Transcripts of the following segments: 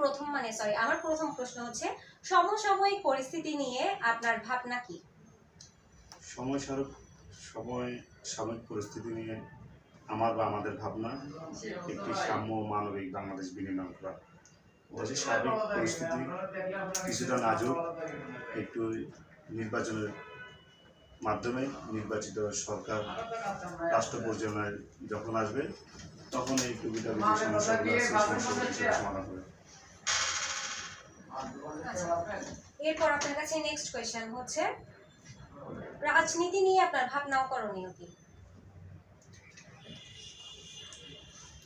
প্রথম মানে সরি আমার প্রথম প্রশ্ন হচ্ছে, সমসাময়িক পরিস্থিতি নিয়ে আপনার ভাবনা কি? সময় সারক সময় সাময়িক পরিস্থিতি নিয়ে আমার বা আমাদের ভাবনা একটি সাম্য মানবিক বাংলাদেশ বিনির্মাণ করা সার্বিক পরিস্থিতি কিছুটা নাজুক, একটু নির্বাচনের মাধ্যমে নির্বাচিত সরকার রাষ্ট্র পরিচালনায় যখন আসবে, তখন এই সেই সমস্যাগুলো সমাধান হবে। আচ্ছা। এরপর আপনার কাছে নেক্সট কোয়েশ্চেন হচ্ছে, রাজনীতি নিয়ে আপনার ভাবনা ও করণীয় কি?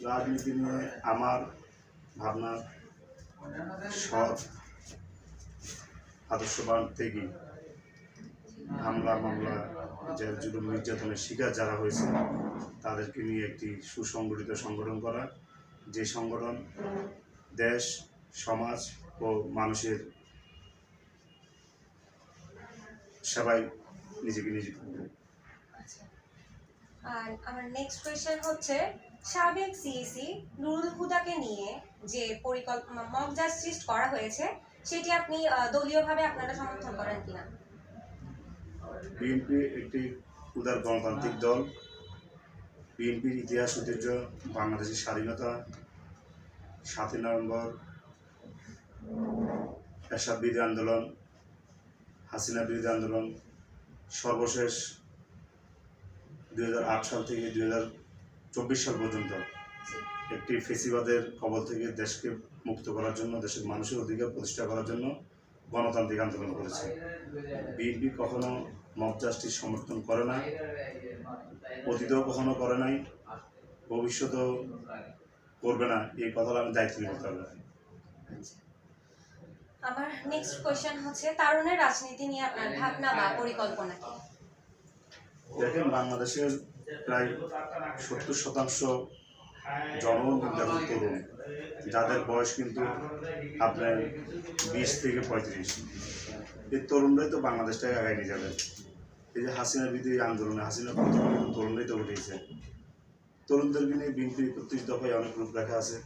রাজনীতি নিয়ে আমার ভাবনা সৎ, আদর্শবান থেকে হামলা, মামলা যে জুলুম, নির্যাতনের শিকার যারা হয়েছে, তাদেরকে নিয়ে একটি সুসংগঠিত সংগঠন করা। যে সংগঠন দেশ, সমাজ ও মানুষের সেবায় নিজেকে নিয়োজিত করবে। আচ্ছা। আর আমার নেক্সট কোয়েশ্চেন হচ্ছে সাবেক সিএসি নুরুল হুদাকে নিয়ে যে পরিকল্পনা মক জাস্টিস করা হয়েছে সেটি আপনি দলীয়ভাবে আপনারা সমর্থন করেন কিনা? বিএনপি একটি উদার গণতান্ত্রিক দল। বিএনপির ইতিহাস ঐতিহ্য বাংলাদেশের স্বাধীনতা সাতই নভেম্বর বিরোধী আন্দোলন হাসিনা বিরোধী আন্দোলন সর্বশেষ দু হাজার আট সাল থেকে দুই হাজার চব্বিশ সাল পর্যন্ত একটি ফেসিবাদের কবল থেকে দেশকে মুক্ত করার জন্য দেশের মানুষের অধিকার প্রতিষ্ঠা করার জন্য গণতান্ত্রিক আন্দোলন করেছে। বিএনপি কখনো মব জাস্টিস সমর্থন করে না অতীতেও কখনো করে নাই ভবিষ্যতেও করবে না এই কথাটা আমি দায়িত্ব নিতে পারব আমার নেক্সট হচ্ছে, তারুণের রাজনীতি নিয়ে আপনার ভাবনা বা পরিকল্পনা কি? দেখেন, বাংলাদেশের প্রায় সত্তর শতাংশ জনগণ তরুণ। যাদের বয়স কিন্তু আপনার বিশ থেকে পঁয়ত্রিশ। এই তরুণরাই তো বাংলাদেশটাকে আগায় নিয়ে যাবে। এই যে হাসিনা বিরোধী আন্দোলনে, হাসিনা তরুণরাই তো উঠেছে। তরুণদেরকে নিয়ে বিএনপি একত্রিশ দফায় অনেক রূপরেখা আছে।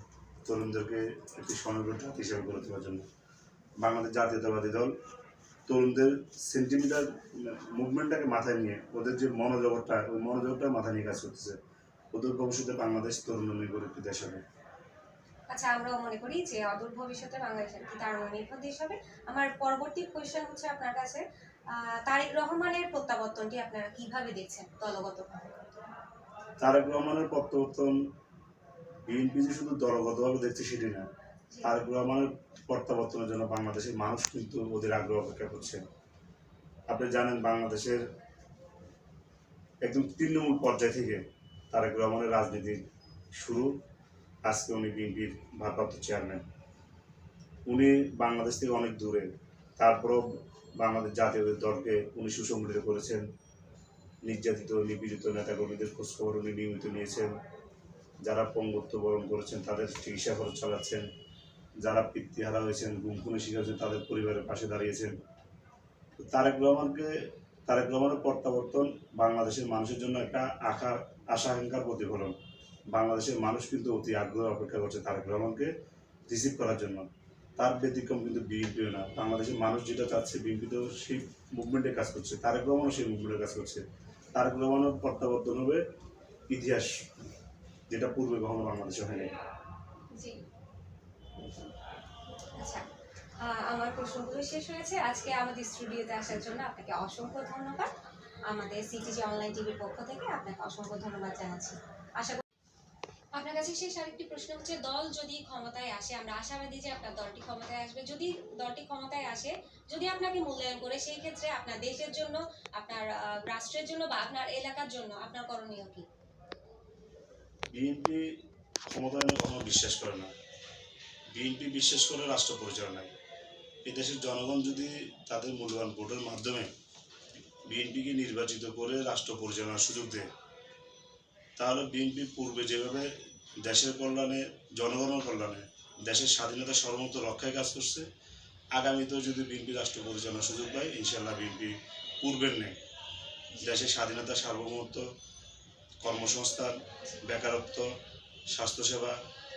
তরুণদেরকে একটি স্বনির্ভর হিসেবে গড়ে তোলার জন্য। বাংলাদেশ জাতীয়তাবাদী দল তরুণদের সেন্টিমিটার মুভমেন্টটাকে মাথায় নিয়ে ওদের যে মনোজগৎটা ওই মনোজগৎটা মাথায় নিয়ে কাজ করতেছে। ওদের ভবিষ্যতে বাংলাদেশ তরুণ নির্ভর একটি দেশ হবে। আচ্ছা আমরাও মনে করি যে অদূর ভবিষ্যতে বাংলাদেশের একটি তারুণ্য নির্ভর দেশ হবে। আমার পরবর্তী কোয়েশ্চেন হচ্ছে আপনার কাছে তারেক রহমানের প্রত্যাবর্তনটি আপনারা কীভাবে দেখছেন দলগতভাবে? তারেক রহমানের প্রত্যাবর্তন বিএনপি যে শুধু দলগতভাবে দেখছে সেটি না তারেক রহমানের প্রত্যাবর্তনের জন্য বাংলাদেশের মানুষ কিন্তু ওদের আগ্রহ অপেক্ষা করছে। আপনি জানেন বাংলাদেশের একদম তৃণমূল পর্যায় থেকে তারেক রহমানের রাজনীতি শুরু। আজকে উনি বিএনপির ভারপ্রাপ্ত চেয়ারম্যান। উনি বাংলাদেশ থেকে অনেক দূরে। তারপরও বাংলাদেশ জাতীয় দলকে উনি সুসংগঠিত করেছেন। নির্যাতিত, নিপীড়িত নেতাকর্মীদের খোঁজখবর উনি নিয়মিত নিয়েছেন। যারা পঙ্গুত্ব বরণ করেছেন, তাদের চিকিৎসা খরচ চালাচ্ছেন। যারা পিতৃহারা হয়েছেন গুম খুনে শিকার হয়েছেন, তাদের পরিবারের পাশে দাঁড়িয়েছেন। তারেক রহমানকে, তারেক রহমানের প্রত্যাবর্তন বাংলাদেশের মানুষের জন্য একটা আশা আশা আকাঙ্ক্ষার প্রতিফলন। বাংলাদেশের মানুষ কিন্তু অতি আগ্রহ অপেক্ষা করছে তারেক রহমানকে রিসিভ করার জন্য। তার ব্যতিক্রম কিন্তু বিএনপিও না। বাংলাদেশের মানুষ যেটা চাচ্ছে, বিএনপি তো সেই মুভমেন্টে কাজ করছে। তারেক রহমানও সেই মুভমেন্টে কাজ করছে। তারেক রহমানের প্রত্যাবর্তন হবে ইতিহাস, যেটা পূর্বে কখনো বাংলাদেশে হয়নি জি আচ্ছা আহ, আমার প্রশ্নগুলো শেষ হয়েছে। আজকে আমাদের স্টুডিওতে আসার জন্য আপনাকে অসংখ্য ধন্যবাদ। আমাদের সিটিজি অনলাইন টিভির পক্ষ থেকে আপনাকে অসংখ্য ধন্যবাদ জানাচ্ছি। আশা আপনার কাছে শেষ আরেকটি প্রশ্ন হচ্ছে, দল যদি ক্ষমতায় আসে, আমরা আশাবাদী যে আপনার দলটি ক্ষমতায় আসবে। যদি দলটি ক্ষমতায় আসে, যদি আপনাকে মূল্যায়ন করে, সেই ক্ষেত্রে আপনার দেশের জন্য, আপনার রাষ্ট্রের জন্য বা আপনার এলাকার জন্য আপনার করণীয় কি? বিএনপি ক্ষমতায়নে কখনো বিশ্বাস করে না। বিএনপি বিশ্বাস করে রাষ্ট্র পরিচালনায় এই দেশের জনগণ যদি তাদের মূল্যবান ভোটের মাধ্যমে বিএনপিকে নির্বাচিত করে রাষ্ট্র পরিচালনার সুযোগ দেয়, তাহলে বিএনপি পূর্বে যেভাবে দেশের কল্যাণে, জনগণের কল্যাণে, দেশের স্বাধীনতা সর্বমত রক্ষায় কাজ করছে, আগামীতেও যদি বিএনপি রাষ্ট্র পরিচালনার সুযোগ পায় ইনশাল্লাহ বিএনপি পূর্বের নেই। দেশের স্বাধীনতা সার্বভৌমত্ব, কর্মসংস্থান, বেকারত্ব, স্বাস্থ্যসেবা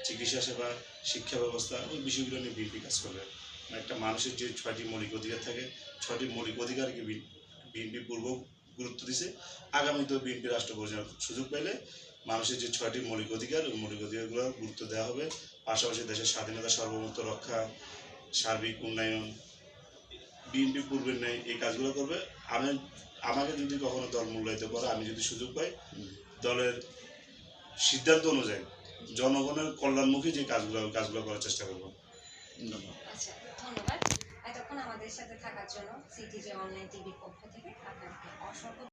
চিকিৎসা সেবা শিক্ষা ব্যবস্থা ওই বিষয়গুলো নিয়ে বিএনপি কাজ করবে। একটা মানুষের যে ছয়টি মৌলিক অধিকার থাকে, ছয়টি মৌলিক অধিকারকে বিএনপি পূর্ব গুরুত্ব দিছে। আগামীতেও বিএনপি রাষ্ট্র পরিচালনার সুযোগ পেলে মানুষের যে ছয়টি মৌলিক অধিকার, ওই মৌলিক অধিকারগুলো গুরুত্ব দেওয়া হবে। পাশাপাশি দেশের স্বাধীনতা, সার্বভৌমত্ব রক্ষা, সার্বিক উন্নয়ন, বিএনপি পূর্বের ন্যায় এই কাজগুলো করবে। আমি, আমাকে যদি কখনো দল মূল্যায়িত করে, আমি যদি সুযোগ পাই, দলের সিদ্ধান্ত অনুযায়ী জনগণের কল্যাণমুখী যে কাজগুলো কাজগুলো করার চেষ্টা করব। আচ্ছা ধন্যবাদ। এতক্ষণ আমাদের সাথে থাকার জন্য সিটিজি অনলাইন টিভির পক্ষ থেকে আপনাকে অসংখ্য